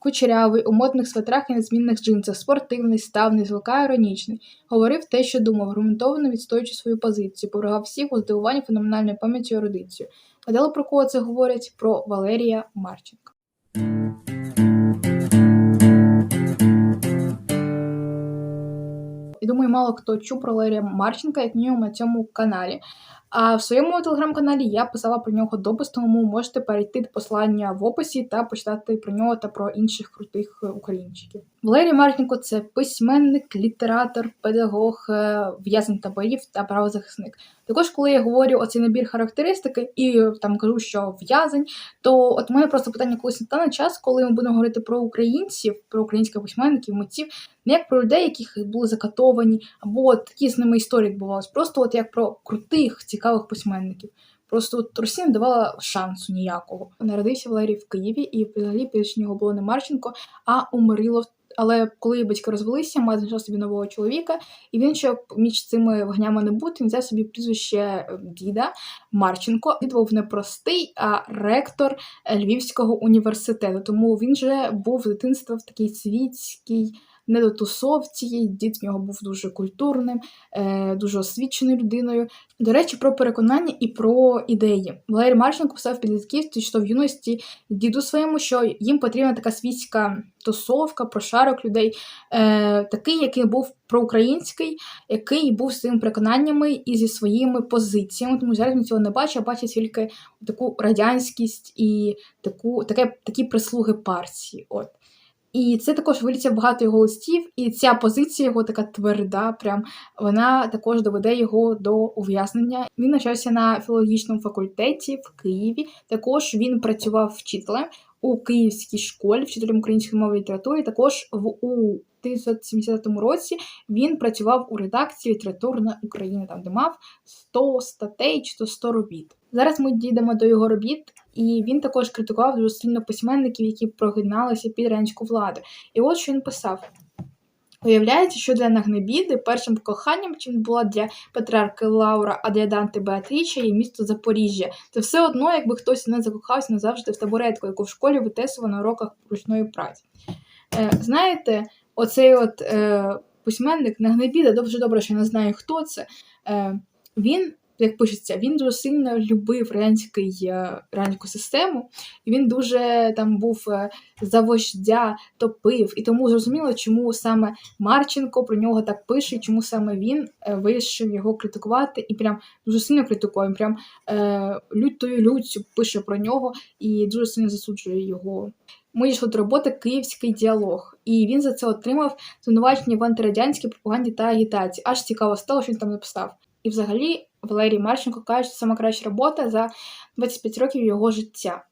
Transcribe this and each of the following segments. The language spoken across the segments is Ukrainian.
Кучерявий, у модних свитрах і незмінних джинсах, спортивний, ставний, злока іронічний. Говорив те, що думав, аргументовано відстоюючи свою позицію, повергав всіх у здивуванні феноменальною пам'яттю і ерудицією. Гадали, про кого це говорять? Про Валерія Марченка. Думаю, мало хто чув про Валерія Марченка, як мінімум на цьому каналі. А в своєму телеграм-каналі я писала про нього допис, тому можете перейти до посилання в описі та почитати про нього та про інших крутих е, українчиків. Валерій Марченко це письменник, літератор, педагог, е, в'язень таборів та правозахисник. Також, коли я говорю оцей набір характеристики і е, там кажу, що в'язень, то от у мене просто питання колись настане час, коли ми будемо говорити про українців, про українських письменників, митців, не як про людей, яких були закатовані, або от такі з ними історії відбувалися, просто от як про крутих, цікавих письменників. Просто от Росія не давала шансу ніякого. Народився Валерій в Києві, і взагалі після нього було не Марченко, а Умирилов. Але коли батьки розвелися, мати знайшов собі нового чоловіка, і він, щоб між цими вогнями не бути, він взяв собі прізвище е, діда Марченко. Він був не простий, а ректор Львівського університету. Тому він же був з дитинства в такій світській не до тусовці. Дід в нього був дуже культурним, е, дуже освіченою людиною. До речі, про переконання і про ідеї. Валерій Марченко писав в підлітківстві, що в юності діду своєму, що їм потрібна така світська тусовка, прошарок людей, е, такий, який був проукраїнський, який був з своїми переконаннями і зі своїми позиціями. Тому зараз він цього не бачить, а бачить тільки таку радянськість і таку, таке, такі прислуги партії. От. І це також виліться багато його листів, і ця позиція його така тверда, прям вона також доведе його до ув'язнення. Він навчався на філологічному факультеті в Києві. Також він працював вчителем у Київській школі, вчителем української мови і літератури. Також в у 1970 році він працював у редакції Літературна Україна, там де мав 100 статей чи то 100 робіт. Зараз ми дійдемо до його робіт, і він також критикував дуже сильно письменників, які прогиналися під радянську владу. І от що він писав. Виявляється, що для Нагнебіди першим коханням, чим була для Петрарки Лаура, а для Данти Беатріча є місто Запоріжжя. Це все одно, якби хтось не закохався назавжди в табуретку, яку в школі витесував на уроках ручної праці. Е, Знаєте, оцей от е, письменник Нагнебіда, дуже добре, що не знаю, хто це. Е, Він як пишеться, він дуже сильно любив радянський, е, радянську систему, і він дуже там був е, за вождя, топив. І тому зрозуміло, чому саме Марченко про нього так пише, чому саме він е, вирішив його критикувати і прям дуже сильно критикує. Прям е, лютою люттю пише про нього і дуже сильно засуджує його. Дійшли до роботи Київський діалог, і він за це отримав звинувачення в антирадянській пропаганді та агітації. Аж цікаво стало, що він там написав. Взагалі Валерій Марченко каже, що це краща робота за 25 років його життя.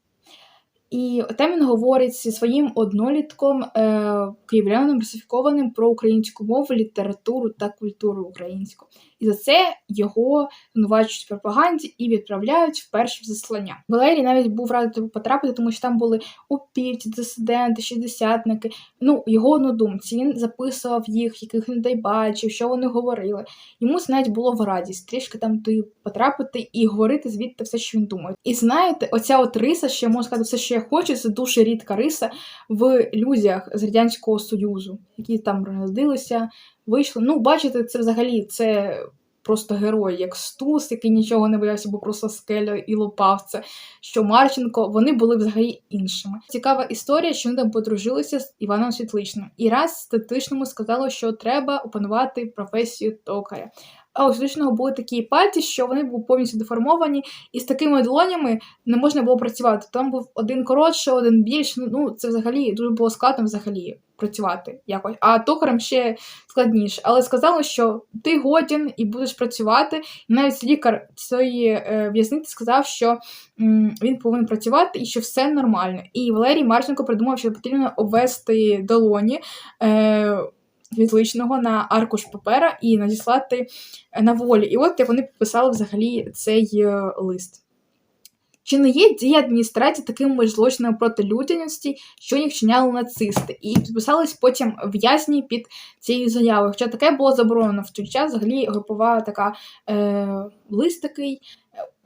І там він говорить зі своїм однолітком, е, київлянам русифікованим про українську мову, літературу та культуру українську. І за це його звинувачують в пропаганді і відправляють в заслання. Валерій навіть був радий потрапити, тому що там були упівці, дисиденти, шістдесятники. Ну, його однодумці. Він записував їх, яких не дай бачив, що вони говорили. Йому це навіть було в радість трішки там туди потрапити і говорити звідти все, що він думає. І знаєте, оця от риса, що я можу сказати, все, що хочу, це дуже рідка риса в людях з радянського союзу, які там родилися, вийшли. Ну, бачите, це взагалі це. Просто герой, як Стус, який нічого не боявся, бо просто скеля і лопав це. Що Марченко, вони були взагалі іншими. Цікава історія, що вони там подружилися з Іваном Світличним. І раз статичному сказали, що треба опанувати професію токаря. А у Світличного були такі пальці, що вони були повністю деформовані, і з такими долонями не можна було працювати. Там був один коротший, один більший. Ну, це взагалі дуже було складно взагалі працювати якось. А токарем ще складніше. Але сказали, що ти годен і будеш працювати. І навіть лікар цієї е, в'язниці сказав, що він повинен працювати і що все нормально. І Валерій Марченко придумав, що потрібно обвести долоні. Е, Відличного на аркуш папера і надіслати на волі. І от як вони підписали взагалі цей е, лист. Чи не є дії адміністрації такими злочинами проти людяності, що їх вчиняли нацисти, і підписались потім в'язні під цією заявою. Хоча таке було заборонено в той час, взагалі групова така е, лист такий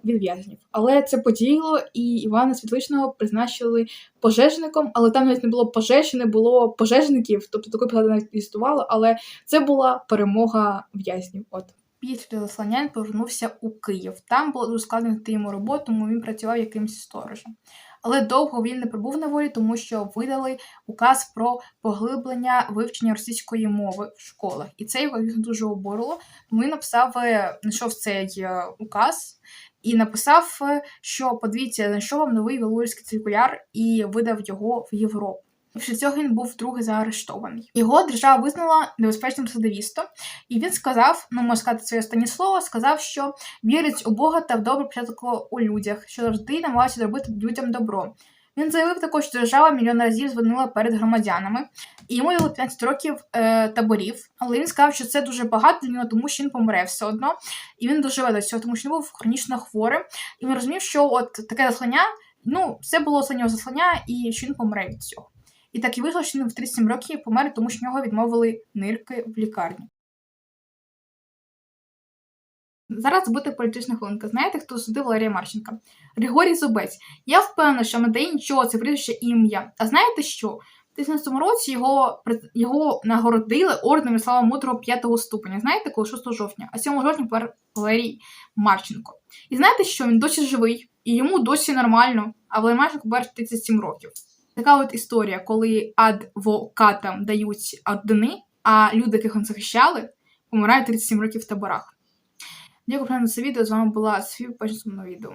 від в'язнів. Але це подіяло, і Івана Світличного призначили пожежником, але там навіть не було пожежі, не було пожежників, тобто такої посади навіть існувало, але це була перемога в'язнів. От. Після заслання повернувся у Київ. Там було дуже складно знайти йому роботу, тому він працював якимось сторожем. Але довго він не пробув на волі, тому що видали указ про поглиблення вивчення російської мови в школах. І це його звісно, дуже обурило. Тому він написав, е, знайшов цей е, указ і написав, що подивіться, знайшов вам новий валуївський циркуляр і видав його в Європу. Після цього він був вдруге заарештований. Його держава визнала небезпечним садовістом, і він сказав, ну можна сказати своє останнє слово, сказав, що вірить у Бога та в добре початку у людях, що завжди намагався зробити людям добро. Він заявив також, що держава мільйон разів звонила перед громадянами, і йому дали 15 років е, таборів. Але він сказав, що це дуже багато для нього, тому що він помре все одно, і він доживе до цього, тому що він був хронічно хворим. І він розумів, що от таке заслання, ну це було останнього заслання, і що він помре від цього. І так і вийшло, що він в 37 років помер, тому що в нього відмовили нирки в лікарні. Зараз буде політична хвилинка. Знаєте, хто судив Валерія Марченка? Григорій Зубець. Я впевнена, що дає нічого, це прізвище ім'я. А знаєте що? В 2016 році його, його нагородили орденом Слава Мудрого 5 ступеня. Знаєте, коли 6 жовтня, а 7 жовтня помер Валерій Марченко. І знаєте що? Він досі живий, і йому досі нормально, а Валерій Марченко помер 37 років. Така от історія, коли адвокатам дають ордени, а люди, яких вони захищали, помирають 37 років в таборах. Дякую на це відео. З вами була Софія, побачимося на відео.